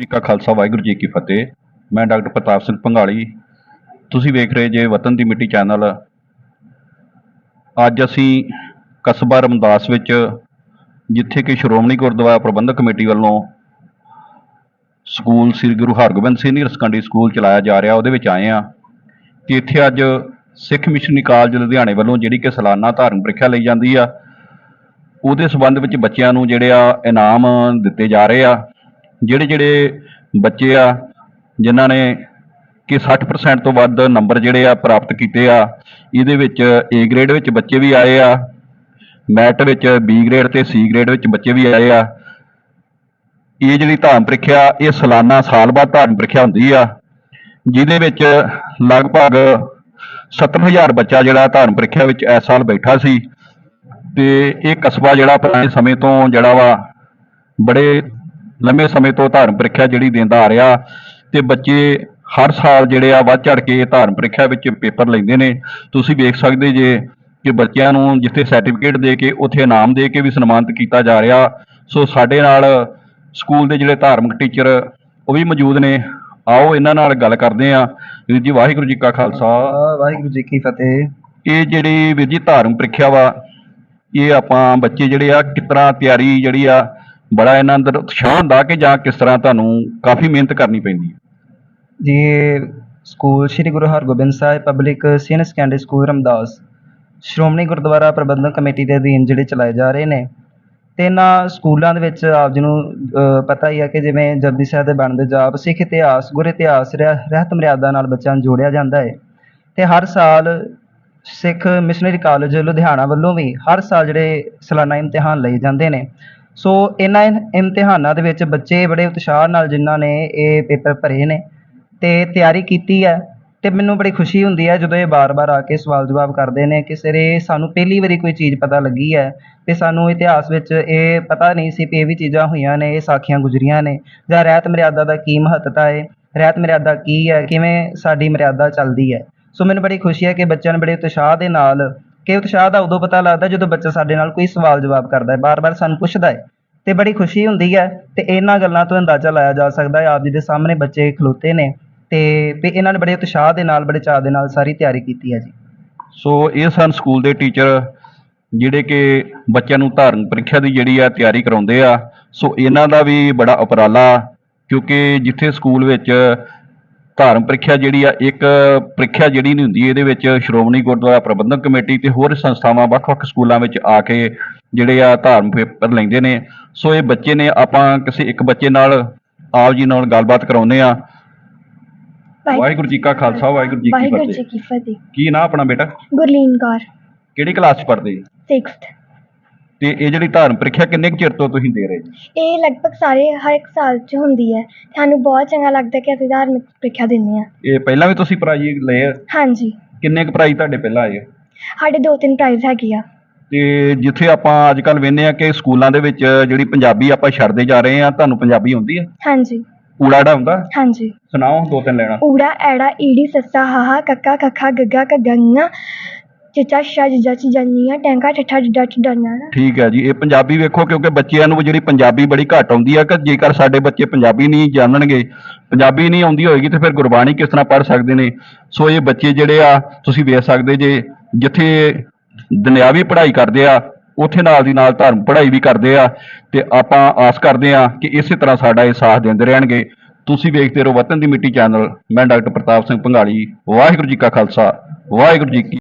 ਜੀ ਕਾ ਖਾਲਸਾ ਵਾਹਿਗੁਰੂ ਜੀ ਕੀ ਫਤਿਹ। ਮੈਂ ਡਾਕਟਰ ਪ੍ਰਤਾਪ ਸਿੰਘ ਭੰਗਾਲੀ ਤੁਸੀਂ ਵੇਖ ਰਹੇ ਜੇ ਵਤਨ ਦੀ ਮਿੱਟੀ ਚੈਨਲ। ਅੱਜ ਅਸੀਂ ਕਸਬਾ ਰਮਦਾਸ ਵਿੱਚ, ਜਿੱਥੇ ਕਿ ਸ਼੍ਰੋਮਣੀ ਗੁਰਦੁਆਰਾ ਪ੍ਰਬੰਧਕ ਕਮੇਟੀ ਵੱਲੋਂ school Sri Guru Hargobind senior secondary school ਚਲਾਇਆ ਜਾ ਰਿਹਾ, ਉਹਦੇ ਵਿੱਚ ਆਏ ਆ ਤੇ ਇੱਥੇ ਅੱਜ ਸਿੱਖ ਮਿਸ਼ਨਰੀ ਕਾਲਜ ਲੁਧਿਆਣੇ ਵੱਲੋਂ ਜਿਹੜੀ ਕਿ ਸਾਲਾਨਾ ਧਾਰਮਿਕ ਪ੍ਰੀਖਿਆ ਲਈ ਜਾਂਦੀ ਆ, ਉਹਦੇ ਸੰਬੰਧ ਵਿੱਚ ਬੱਚਿਆਂ ਨੂੰ ਜਿਹੜੇ ਆ ਇਨਾਮ ਦਿੱਤੇ ਜਾ ਰਹੇ ਆ। ਜਿਹੜੇ ਜਿਹੜੇ ਬੱਚੇ ਆ, ਜਿਨ੍ਹਾਂ ਨੇ ਕਿ 60% ਤੋਂ ਵੱਧ ਨੰਬਰ ਜਿਹੜੇ ਆ ਪ੍ਰਾਪਤ ਕੀਤੇ ਆ, ਇਹਦੇ ਵਿੱਚ A ਗ੍ਰੇਡ ਵਿੱਚ ਬੱਚੇ ਵੀ ਆਏ ਆ ਮੈਟ ਵਿੱਚ B ਗ੍ਰੇਡ ਤੇ C ਗ੍ਰੇਡ ਵਿੱਚ ਬੱਚੇ ਵੀ ਆਏ ਆ। ਇਹ ਜਿਹੜੀ ਧਾਰਮ ਪ੍ਰੀਖਿਆ, ਇਹ ਸਾਲਾਨਾ ਸਾਲ ਬਾਅਦ ਧਾਰਮ ਪ੍ਰੀਖਿਆ ਹੁੰਦੀ ਆ, ਜਿਹਦੇ ਵਿੱਚ ਲਗਭਗ 70000 ਬੱਚਾ ਜਿਹੜਾ ਧਾਰਮ ਪ੍ਰੀਖਿਆ ਵਿੱਚ ਇਸ ਸਾਲ ਬੈਠਾ ਸੀ। ਤੇ ਇਹ ਕਸਬਾ ਜਿਹੜਾ ਪੁਰਾਣੇ ਸਮੇਂ ਤੋਂ ਜਿਹੜਾ ਵਾ, ਬੜੇ ਲੰਮੇ ਸਮੇਂ ਤੋਂ ਧਾਰਮ ਪ੍ਰੀਖਿਆ ਜਿਹੜੀ ਦਿੰਦਾ ਆ ਰਿਹਾ ਤੇ ਬੱਚੇ ਹਰ ਸਾਲ ਜਿਹੜੇ ਆ ਵੱਧ ਚੜ ਕੇ ਧਾਰਮ ਪ੍ਰੀਖਿਆ ਵਿੱਚ ਪੇਪਰ ਲੈਂਦੇ ਨੇ। ਤੁਸੀਂ ਵੇਖ ਸਕਦੇ ਜੇ ਕਿ ਬੱਚਿਆਂ ਨੂੰ ਜਿੱਥੇ ਸਰਟੀਫਿਕੇਟ ਦੇ ਕੇ ਉੱਥੇ ਇਨਾਮ ਦੇ ਕੇ ਵੀ ਸਨਮਾਨਿਤ ਕੀਤਾ ਜਾ ਰਿਹਾ। ਸੋ ਸਾਡੇ ਨਾਲ ਸਕੂਲ ਦੇ ਜਿਹੜੇ ਧਾਰਮਿਕ ਟੀਚਰ ਉਹ ਵੀ ਮੌਜੂਦ ਨੇ। ਆਓ ਇਹਨਾਂ ਨਾਲ ਗੱਲ ਕਰਦੇ ਆ ਵੀਰ ਜੀ ਵਾਹਿਗੁਰੂ ਜੀ ਕਾ ਖਾਲਸਾ। ਵਾਹਿਗੁਰੂ ਜੀ ਕੀ ਫਤਿਹ। ਇਹ ਜਿਹੜੀ ਵੀਰ ਜੀ ਧਾਰਮਿਕ ਪ੍ਰੀਖਿਆ ਵਾ ਇਹ ਆਪਾਂ ਬੱਚੇ ਜਿਹੜੇ ਆ ਤਰ੍ਹਾਂ ਤਿਆਰੀ ਜਿਹੜੀ ਆ ਬੜਾ ਇਹਨਾਂ ਅੰਦਰ ਉਤਸ਼ਾਹ ਹੁੰਦਾ ਕਿ ਜਾਂ ਕਿਸ ਤਰ੍ਹਾਂ ਤੁਹਾਨੂੰ ਕਾਫੀ ਮਿਹਨਤ ਕਰਨੀ ਪੈਂਦੀ ਹੈ। ਜੀ, school Sri Guru Hargobind Sahib public senior secondary school Ramdas, Shiromani Gurdwara Prabandhak committee ਦੇ ਅਧੀਨ ਜਿਹੜੇ ਚਲਾਏ ਜਾ ਰਹੇ ਨੇ, ਤੇ ਇਹਨਾਂ ਸਕੂਲਾਂ ਦੇ ਵਿੱਚ ਆਪ ਜੀ ਨੂੰ ਪਤਾ ਹੀ ਹੈ ਕਿ ਜਿਵੇਂ ਜਪਜੀ ਸਾਹਿਬ ਦੇ ਬਣਦੇ ਜਾਪ, ਸਿੱਖ ਇਤਿਹਾਸ, ਗੁਰ ਇਤਿਹਾਸ ਰਹਿ- ਰਹਿਤ ਮਰਿਆਦਾ ਨਾਲ ਬੱਚਿਆਂ ਨੂੰ ਜੋੜਿਆ ਜਾਂਦਾ ਹੈ। ਤੇ ਹਰ ਸਾਲ ਸਿੱਖ ਮਿਸ਼ਨਰੀ ਕਾਲਜ ਲੁਧਿਆਣਾ ਵੱਲੋਂ ਵੀ ਹਰ ਸਾਲ ਜਿਹੜੇ ਸਾਲਾਨਾ ਇਮਤਿਹਾਨ ਲਏ ਜਾਂਦੇ ਨੇ। ਸੋ ਇਹਨਾਂ ਇਮਤਿਹਾਨਾਂ ਦੇ ਵਿੱਚ ਬੱਚੇ ਬੜੇ ਉਤਸ਼ਾਹ ਨਾਲ ਜਿਨ੍ਹਾਂ ਨੇ ਇਹ ਪੇਪਰ ਭਰੇ ਨੇ ਅਤੇ ਤਿਆਰੀ ਕੀਤੀ ਹੈ ਅਤੇ ਮੈਨੂੰ ਬੜੀ ਖੁਸ਼ੀ ਹੁੰਦੀ ਹੈ ਜਦੋਂ ਇਹ ਵਾਰ ਵਾਰ ਆ ਕੇ ਸਵਾਲ ਜਵਾਬ ਕਰਦੇ ਨੇ ਕਿ ਸਰ ਇਹ ਸਾਨੂੰ ਪਹਿਲੀ ਵਾਰੀ ਕੋਈ ਚੀਜ਼ ਪਤਾ ਲੱਗੀ ਹੈ ਅਤੇ ਸਾਨੂੰ ਇਤਿਹਾਸ ਵਿੱਚ ਇਹ ਪਤਾ ਨਹੀਂ ਸੀ ਵੀ ਇਹ ਵੀ ਚੀਜ਼ਾਂ ਹੋਈਆਂ ਨੇ, ਇਹ ਸਾਖੀਆਂ ਗੁਜ਼ਰੀਆਂ ਨੇ ਜਾਂ ਰਹਿਤ ਮਰਿਆਦਾ ਦਾ ਕੀ ਮਹੱਤਤਾ ਹੈ, ਰਹਿਤ ਮਰਿਆਦਾ ਕੀ ਹੈ, ਕਿਵੇਂ ਸਾਡੀ ਮਰਿਆਦਾ ਚੱਲਦੀ ਹੈ। ਸੋ ਮੈਨੂੰ ਬੜੀ ਖੁਸ਼ੀ ਹੈ ਕਿ ਬੱਚਿਆਂ ਨੇ ਬੜੇ ਉਤਸ਼ਾਹ ਦੇ ਨਾਲ ਕਿ ਉਤਸ਼ਾਹ ਦਾ ਉਦੋਂ ਪਤਾ ਲੱਗਦਾ ਜਦੋਂ ਬੱਚਾ ਸਾਡੇ ਨਾਲ ਕੋਈ ਸਵਾਲ ਜਵਾਬ ਕਰਦਾ ਹੈ, ਬਾਰ-ਬਾਰ ਸਾਨੂੰ ਪੁੱਛਦਾ ਹੈ ਤੇ ਬੜੀ ਖੁਸ਼ੀ ਹੁੰਦੀ ਹੈ ਤੇ ਇਹਨਾਂ ਗੱਲਾਂ ਤੋਂ ਅੰਦਾਜ਼ਾ ਲਾਇਆ ਜਾ ਸਕਦਾ ਹੈ, ਆਪ ਜੀ ਦੇ ਸਾਹਮਣੇ ਬੱਚੇ ਖਲੋਤੇ ਨੇ ਤੇ ਵੀ ਇਹਨਾਂ ਨੇ ਬੜੇ ਉਤਸ਼ਾਹ ਦੇ ਨਾਲ, ਬੜੇ ਚਾਅ ਦੇ ਨਾਲ ਸਾਰੀ ਤਿਆਰੀ ਕੀਤੀ ਹੈ ਜੀ। ਸੋ ਇਹ ਸਨ ਸਕੂਲ ਦੇ ਟੀਚਰ ਜਿਹੜੇ ਕਿ ਬੱਚਿਆਂ ਨੂੰ ਧਾਰਨ ਪ੍ਰੀਖਿਆ ਦੀ ਜਿਹੜੀ ਆ ਤਿਆਰੀ ਕਰਾਉਂਦੇ ਆ। ਸੋ ਇਹਨਾਂ ਦਾ ਵੀ ਬੜਾ ਉਪਰਾਲਾ ਕਿਉਂਕਿ ਜਿੱਥੇ ਸਕੂਲ ਵਿੱਚ ਧਾਰਮਿਕ ਪ੍ਰੀਖਿਆ ਜਿਹੜੀ ਆ ਇੱਕ ਪ੍ਰੀਖਿਆ ਜਿਹੜੀ ਨਹੀਂ ਹੁੰਦੀ ਇਹਦੇ ਵਿੱਚ ਸ਼੍ਰੋਮਣੀ ਗੁਰਦੁਆਰਾ ਪ੍ਰਬੰਧਕ ਕਮੇਟੀ ਤੇ ਹੋਰ ਸੰਸਥਾਵਾਂ ਵੱਖ-ਵੱਖ ਸਕੂਲਾਂ ਵਿੱਚ ਆ ਕੇ ਜਿਹੜੇ ਆ ਧਾਰਮਿਕ ਪੇਪਰ ਲੈਂਦੇ ਨੇ। ਸੋ ਇਹ ਬੱਚੇ ਨੇ ਆਪਾਂ ਕਿਸੇ ਇੱਕ ਬੱਚੇ ਨਾਲ ਆਪ ਜੀ ਨਾਲ ਗੱਲਬਾਤ ਕਰਾਉਂਦੇ ਆ ਵਾਹਿਗੁਰੂ ਜੀ ਕਾ ਖਾਲਸਾ ਵਾਹਿਗੁਰੂ ਜੀ ਕੀ ਫਤਿਹ। ਕੀ ਫਤਿਹ। ਕੀ ਨਾਂ ਆਪਣਾ ਬੇਟਾ? ਗੁਰਲੀਨ ਕੌਰ। ਕਿਹੜੀ ਕਲਾਸ 'ਚ ਪੜ੍ਹਦੇ? ਜੀ 6th ਤੇ ਇਹ ਜਿਹੜੀ ਧਾਰਮ ਪ੍ਰੀਖਿਆ ਕਿੰਨੇ ਕੁ ਚਿਰ ਤੋਂ ਤੁਸੀਂ ਦੇ ਰਹੇ ਜੀ? ਇਹ ਲਗਭਗ ਸਾਰੇ ਹਰ ਇੱਕ ਸਾਲ 'ਚ ਹੁੰਦੀ ਹੈ। ਸਾਨੂੰ ਬਹੁਤ ਚੰਗਾ ਲੱਗਦਾ ਕਿ ਅਸੀਂ ਧਾਰਮਿਕ ਪ੍ਰੀਖਿਆ ਦਿੰਦੇ ਹਾਂ। ਇਹ ਪਹਿਲਾਂ ਵੀ ਤੁਸੀਂ ਪ੍ਰਾਈਜ਼ ਲਏ ਆ? ਹਾਂਜੀ। ਕਿੰਨੇ ਕੁ ਪ੍ਰਾਈਜ਼ ਤੁਹਾਡੇ ਪਹਿਲਾਂ ਆਏ ਆ? ਸਾਡੇ ਦੋ ਤਿੰਨ ਪ੍ਰਾਈਜ਼ ਹੈਗੇ ਆ। ਤੇ ਜਿੱਥੇ ਆਪਾਂ ਅੱਜ ਕੱਲ ਵੇਖਦੇ ਆ ਕਿ ਸਕੂਲਾਂ ਦੇ ਵਿੱਚ ਜਿਹੜੀ ਪੰਜਾਬੀ ਆਪਾਂ ਛੱਡਦੇ ਜਾ ਰਹੇ ਆ ਤੁਹਾਨੂੰ ਪੰਜਾਬੀ ਆਉਂਦੀ ਆ? ਹਾਂਜੀ। ਊੜਾੜਾ ਹੁੰਦਾ? ਹਾਂਜੀ। ਸੁਣਾਓ ਦੋ ਤਿੰਨ ਲੈਣਾ। ਊੜਾ ਐੜਾ ਈੜੀ ਸੱਸਾ ਹਾਹਾ ਕੱਕਾ ਕੱਖਾ ਗੱਗਾ ਕਗੰਗਾ ਚਿਚਾ ਸ਼ਾ ਜਿਜਾ ਚਜਨੀਆਂ ਟੈਂਕਾ, ਠੱਠਾ ਡੱਡਾ ਡਰਨਾ ਠੀਕ ਹੈ ਜੀ, ਇਹ ਪੰਜਾਬੀ ਵੇਖੋ, ਕਿਉਂਕਿ ਬੱਚਿਆਂ ਨੂੰ ਜਿਹੜੀ ਪੰਜਾਬੀ ਬੜੀ ਘੱਟ ਆਉਂਦੀ ਆ, ਕਿ ਜੇਕਰ ਸਾਡੇ ਬੱਚੇ ਪੰਜਾਬੀ ਨਹੀਂ ਜਾਣਨਗੇ, ਪੰਜਾਬੀ ਨਹੀਂ ਆਉਂਦੀ ਹੋਏਗੀ, ਤੇ ਫਿਰ ਗੁਰਬਾਣੀ ਕਿਸ ਤਰ੍ਹਾਂ ਪੜ੍ਹ ਸਕਦੇ ਨੇ? ਸੋ ਇਹ ਬੱਚੇ ਜਿਹੜੇ ਆ, ਤੁਸੀਂ ਵੇਖ ਸਕਦੇ ਜੇ, ਜਿੱਥੇ ਦੁਨਿਆਵੀ ਪੜ੍ਹਾਈ ਕਰਦੇ ਆ, ਉੱਥੇ ਨਾਲ ਦੀ ਨਾਲ ਧਰਮ ਪੜ੍ਹਾਈ ਵੀ ਕਰਦੇ ਆ, ਤੇ ਆਪਾਂ ਆਸ ਕਰਦੇ ਆ ਕਿ ਇਸੇ ਤਰ੍ਹਾਂ ਸਾਡਾ ਇਹ ਸਾਥ ਦਿੰਦੇ ਰਹਿਣਗੇ। ਤੁਸੀਂ ਵੇਖਦੇ ਰਹੋ ਵਤਨ ਦੀ ਮਿੱਟੀ ਚੈਨਲ, ਮੈਂ ਡਾਕਟਰ ਪ੍ਰਤਾਪ ਸਿੰਘ ਭੰਗਾਲੀ ਵਾਹਿਗੁਰੂ ਜੀ ਕਾ ਖਾਲਸਾ, ਵਾਹਿਗੁਰੂ ਜੀ ਕੀ